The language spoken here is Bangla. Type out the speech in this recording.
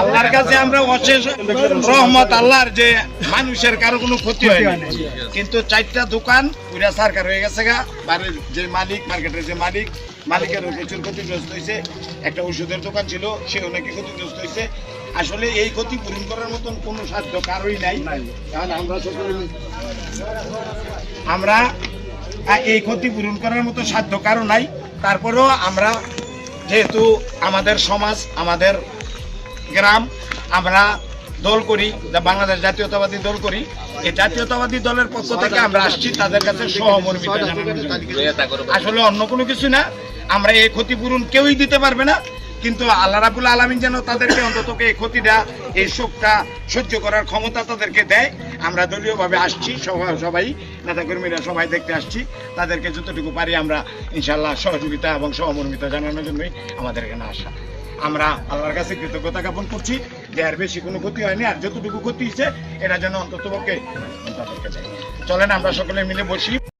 আল্লাহর কাছে। আমরা অশেষ রহমত, আল্লাহর যে মানুষের কারও কোনো ক্ষতি হয় না কিন্তু চারটা দোকান পুরা সরকার হয়ে গেছে গা। বাড়ির যে মালিক, মার্কেটের যে মালিক, মালিকের প্রচুর ক্ষতিগ্রস্ত হয়েছে। একটা ওষুধের দোকান ছিল, সেও নাকি ক্ষতিগ্রস্ত হয়েছে। আসলে এই ক্ষতি পূরণ করার মতন কোনো সাধ্য কারোই নাই। কারণ আমরা আমরা এই ক্ষতি পূরণ করার মতো সাধ্য কারও নাই। তারপরেও আমরা যেহেতু আমাদের সমাজ, আমাদের গ্রাম, আমরা দল করি বাংলাদেশ জাতীয়তাবাদী দল করি, এই জাতীয়তাবাদী দলের পক্ষ থেকে আমরা আসছি, তাদের কাছে সহমর্মিতা আসলে অন্য কোনো কিছু না, আমরা এই ক্ষতিপূরণ কেউই দিতে পারবে না। কিন্তু আল্লাহ রাবুল আলমিন যেন তাদেরকে অন্তত এই ক্ষতিটা এই শোকটা সহ্য করার ক্ষমতা তাদেরকে দেয়। আমরা দলীয়ভাবে আসছি সবাই, নেতাকর্মীরা সবাই দেখতে আসছি। তাদেরকে যতটুকু পারি আমরা ইনশাল্লাহ সহযোগিতা এবং সহমর্মিতা জানানোর জন্যই আমাদের এখানে আসা। আমরা আল্লাহর কাছে কৃতজ্ঞতা জ্ঞাপন করছি যে আর বেশি কোনো ক্ষতি হয়নি, আর যতটুকু ক্ষতি হয়েছে, এটা যেন অন্তত পক্ষে তাদেরকে দেয়। চলেন আমরা সকলে মিলে বসি।